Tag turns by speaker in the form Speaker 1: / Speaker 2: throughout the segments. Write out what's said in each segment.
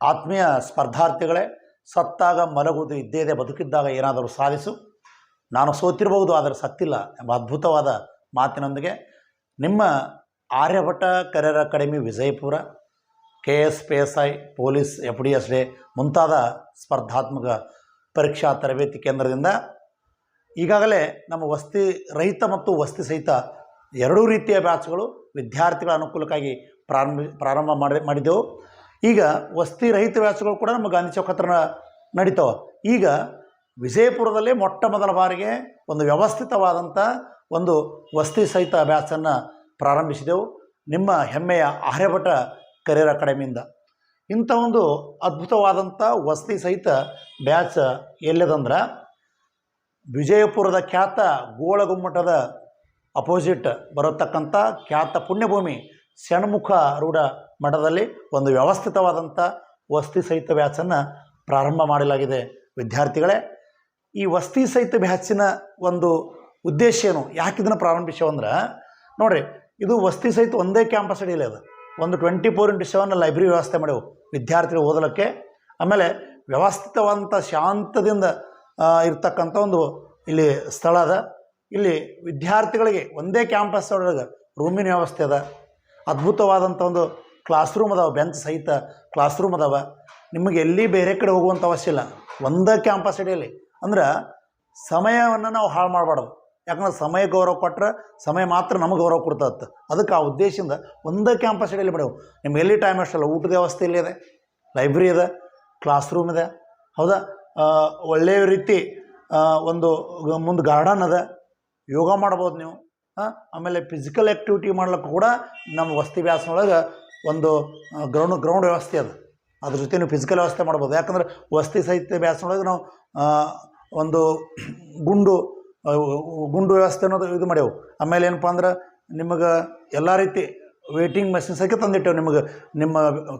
Speaker 1: ಆತ್ಮೀಯ ಸ್ಪರ್ಧಾರ್ಥಿಗಳೇ, ಸತ್ತಾಗ ಮಲಗುವುದು ಇದ್ದೇ ಇದೆ, ಬದುಕಿದ್ದಾಗ ಏನಾದರೂ ಸಾಧಿಸು. ನಾನು ಸೋತಿರಬಹುದು, ಆದರೆ ಸತ್ತಿಲ್ಲ ಎಂಬ ಅದ್ಭುತವಾದ ಮಾತಿನೊಂದಿಗೆ ನಿಮ್ಮ Aryabhata career academy Vijayapura K S P S I, police, F D S D ಮುಂತಾದ ಸ್ಪರ್ಧಾತ್ಮಕ ಪರೀಕ್ಷಾ ತರಬೇತಿ ಕೇಂದ್ರದಿಂದ ಈಗಾಗಲೇ ನಮ್ಮ ವಸ್ತಿ ರಹಿತ ಮತ್ತು ವಸ್ತಿ ಸಹಿತ ಎರಡೂ ರೀತಿಯ ಬ್ಯಾಚ್ಗಳು ವಿದ್ಯಾರ್ಥಿಗಳ ಅನುಕೂಲಕ್ಕಾಗಿ ಪ್ರಾರಂಭ ಪ್ರಾರಂಭ ಮಾಡಿ, ಮಾಡಿದ್ದೆವು. ಈಗ ವಸತಿ ರಹಿತ ವ್ಯಾಸಗಳು ಕೂಡ ನಮ್ಮ ಗಾಂಧಿ ಚೌಕ್ ಹತ್ರ ನಡೀತಾವೆ. ಈಗ ವಿಜಯಪುರದಲ್ಲೇ ಮೊಟ್ಟ ಮೊದಲ ಬಾರಿಗೆ ಒಂದು ವ್ಯವಸ್ಥಿತವಾದಂಥ ಒಂದು ವಸತಿ ಸಹಿತ ಬ್ಯಾಚನ್ನು ಪ್ರಾರಂಭಿಸಿದೆವು. ನಿಮ್ಮ ಹೆಮ್ಮೆಯ ಆರ್ಯಭಟ ಕರಿಯರ್ ಅಕಾಡೆಮಿಯಿಂದ ಇಂಥ ಒಂದು ಅದ್ಭುತವಾದಂಥ ವಸತಿ ಸಹಿತ ಬ್ಯಾಚ್ ಎಲ್ಲದಂದ್ರೆ ವಿಜಯಪುರದ ಖ್ಯಾತ ಗೋಳಗುಮ್ಮಟದ ಅಪೋಸಿಟ್ ಬರತಕ್ಕಂಥ ಖ್ಯಾತ ಪುಣ್ಯಭೂಮಿ ಷಣ್ಮುಖ ರೂಢ ಮಠದಲ್ಲಿ ಒಂದು ವ್ಯವಸ್ಥಿತವಾದಂಥ ವಸ್ತಿ ಸಹಿತ ಬ್ಯಾಚನ್ನು ಪ್ರಾರಂಭ ಮಾಡಲಾಗಿದೆ. ವಿದ್ಯಾರ್ಥಿಗಳೇ, ಈ ವಸ್ತಿ ಸಹಿತ ಬ್ಯಾಚಿನ ಒಂದು ಉದ್ದೇಶ ಏನು? ಯಾಕೆ ಇದನ್ನು ಪ್ರಾರಂಭಿಸೇವಂದ್ರೆ ನೋಡಿರಿ, ಇದು ವಸ್ತಿ ಸಹಿತ ಒಂದೇ ಕ್ಯಾಂಪಸ್ ಅಡಿಯಲ್ಲಿ ಅದು ಒಂದು twenty four into seven library ವ್ಯವಸ್ಥೆ ಮಾಡೇವು ವಿದ್ಯಾರ್ಥಿಗಳು ಓದಲಿಕ್ಕೆ. ಆಮೇಲೆ ವ್ಯವಸ್ಥಿತವಾದಂಥ ಶಾಂತದಿಂದ ಇರ್ತಕ್ಕಂಥ ಒಂದು ಇಲ್ಲಿ ಸ್ಥಳ ಅದ. ಇಲ್ಲಿ ವಿದ್ಯಾರ್ಥಿಗಳಿಗೆ ಒಂದೇ ಕ್ಯಾಂಪಸ್ ಒಳಗೆ ರೂಮಿನ ವ್ಯವಸ್ಥೆ ಅದ. ಅದ್ಭುತವಾದಂಥ ಒಂದು ಕ್ಲಾಸ್ ರೂಮ್ ಅದಾವೆ ಬೆಂಚ್ ಸಹಿತ ಕ್ಲಾಸ್ ರೂಮ್ ಅದಾವೆ. ನಿಮಗೆ ಎಲ್ಲಿ ಬೇರೆ ಕಡೆ ಹೋಗುವಂಥ ಅವಶ್ಯ ಇಲ್ಲ. ಒಂದೇ ಕ್ಯಾಂಪಸ್ ಅಡಿಯಲ್ಲಿ. ಅಂದ್ರೆ ಸಮಯವನ್ನು ನಾವು ಹಾಳು ಮಾಡಬಾರ್ದು. ಯಾಕಂದ್ರೆ ಸಮಯ ಗೌರವ ಕೊಟ್ಟರೆ ಸಮಯ ಮಾತ್ರ ನಮಗೆ ಗೌರವ ಕೊಡ್ತತ್ತೆ ಅದಕ್ಕೆ ಆ ಉದ್ದೇಶದಿಂದ ಒಂದೇ ಕ್ಯಾಂಪಸ್ ಅಡಿಯಲ್ಲಿ ಬಿಡವು ನಿಮ್ಗೆ ಎಲ್ಲಿ ಟೈಮ್ ಅಷ್ಟಲ್ಲ ಊಟದ ವ್ಯವಸ್ಥೆ ಇಲ್ಲಿ ಇದೆ. ಲೈಬ್ರರಿ ಇದೆ. ಕ್ಲಾಸ್ ರೂಮ್ ಇದೆ. ಹೌದಾ? ಒಳ್ಳೆಯ ರೀತಿ ಒಂದು ಮುಂದೆ ಗಾರ್ಡನ್ ಅದ. ಯೋಗ ಮಾಡ್ಬೋದು ನೀವು. ಆಮೇಲೆ ಫಿಸಿಕಲ್ ಆ್ಯಕ್ಟಿವಿಟಿ ಮಾಡ್ಲಿಕ್ಕೆ ಕೂಡ ನಮ್ಮ ವಸತಿ ವ್ಯಾಸನೊಳಗೆ ಒಂದು ಗ್ರೌಂಡ್ ಗ್ರೌಂಡ್ ವ್ಯವಸ್ಥೆ ಅದು. ಅದ್ರ ಜೊತೆ ನೀವು ಫಿಸಿಕಲ್ ವ್ಯವಸ್ಥೆ ಮಾಡ್ಬೋದು. ಯಾಕಂದ್ರೆ ವಸತಿ ಸಾಹಿತ್ಯ ವ್ಯಾಸನೊಳಗೆ ನಾವು ಒಂದು ಗುಂಡು ಗುಂಡು ವ್ಯವಸ್ಥೆ ಅನ್ನೋದು ಇದು ಮಾಡ್ಯಾವು. ಆಮೇಲೆ ಏನಪ್ಪ ಅಂದ್ರೆ ನಿಮಗೆ ಎಲ್ಲ ರೀತಿ ವೇಟಿಂಗ್ ಮಷಿನ್ ಸಹಿತ ತಂದಿಟ್ಟೆವು ನಿಮಗೆ. ನಿಮ್ಮ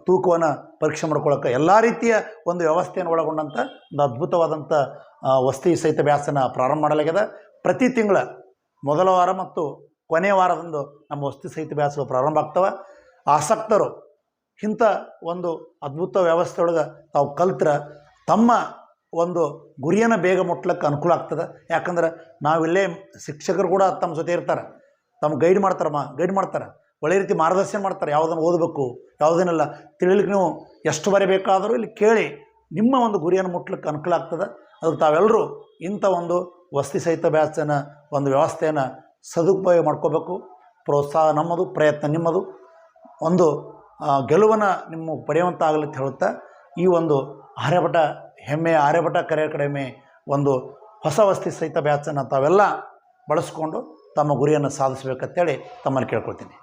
Speaker 1: ತೂಕವನ್ನು ಪರೀಕ್ಷೆ ಮಾಡ್ಕೊಳ್ಳೋಕೆ ಎಲ್ಲ ರೀತಿಯ ಒಂದು ವ್ಯವಸ್ಥೆಯನ್ನು ಒಳಗೊಂಡಂಥ ಒಂದು ಅದ್ಭುತವಾದಂಥ ವಸತಿ ಸಹಿತ ಬ್ಯಾಸನ ಪ್ರಾರಂಭ ಮಾಡಲಾಗಿದೆ ಪ್ರತಿ ತಿಂಗಳ ಮೊದಲ ವಾರ ಮತ್ತು ಕೊನೆಯ ವಾರದಂದು ನಮ್ಮ ವಸತಿ ಸಹಿತ ಬ್ಯಾಸಗಳು ಪ್ರಾರಂಭ ಆಗ್ತವೆ. ಆಸಕ್ತರು. ಇಂಥ ಒಂದು ಅದ್ಭುತ ವ್ಯವಸ್ಥೆಯೊಳಗೆ ತಾವು ಕಲ್ತ್ರ ತಮ್ಮ ಒಂದು ಗುರಿಯನ್ನು ಬೇಗ ಮುಟ್ಲಿಕ್ಕೆ ಅನುಕೂಲ ಆಗ್ತದೆ. ಯಾಕಂದ್ರೆ ನಾವಿಲ್ಲೇ ಶಿಕ್ಷಕರು ಕೂಡ ತಮ್ಮ ಜೊತೆ ಇರ್ತಾರೆ. ತಮ್ಮ ಗೈಡ್ ಮಾಡ್ತಾರಮ್ಮ ಗೈಡ್ ಮಾಡ್ತಾರೆ. ಒಳ್ಳೆ ರೀತಿ ಮಾರ್ಗದರ್ಶನ ಮಾಡ್ತಾರೆ. ಯಾವುದನ್ನು ಓದಬೇಕು, ಯಾವುದನ್ನೆಲ್ಲ ತಿಳಿಲಿಕ್ಕೆ ನೀವು ಎಷ್ಟು ಬಾರಿ ಬೇಕಾದರೂ ಇಲ್ಲಿ ಕೇಳಿ ನಿಮ್ಮ ಒಂದು ಗುರಿಯನ್ನು ಮುಟ್ಲಿಕ್ಕೆ ಅನುಕೂಲ ಆಗ್ತದೆ. ಅದಕ್ಕೆ ತಾವೆಲ್ಲರೂ ಇಂಥ ಒಂದು ವಸತಿ ಸಹಿತ ಬ್ಯಾಚನ್ನು, ಒಂದು ವ್ಯವಸ್ಥೆಯನ್ನು ಸದುಪಯೋಗ ಮಾಡ್ಕೋಬೇಕು. ಪ್ರೋತ್ಸಾಹ ನಮ್ಮದು, ಪ್ರಯತ್ನ ನಿಮ್ಮದು. ಒಂದು ಗೆಲುವನ್ನು ನಿಮ್ಮ ಅಂತ ಹೇಳುತ್ತಾ, ಈ ಒಂದು ಆರ್ಯಭಟ ಹೆಮ್ಮೆ, ಆರ್ಯಭಟ ಕರಿಯರ್ ಕಡಿಮೆ ಒಂದು ಹೊಸ ವಸ್ತಿ ಸಹಿತ ಬ್ಯಾಚನ್ನು ತಾವೆಲ್ಲ ಬಳಸ್ಕೊಂಡು ತಮ್ಮ ಗುರಿಯನ್ನು ಸಾಧಿಸಬೇಕಂತೇಳಿ ತಮ್ಮಲ್ಲಿ ಕೇಳ್ಕೊಳ್ತೀನಿ.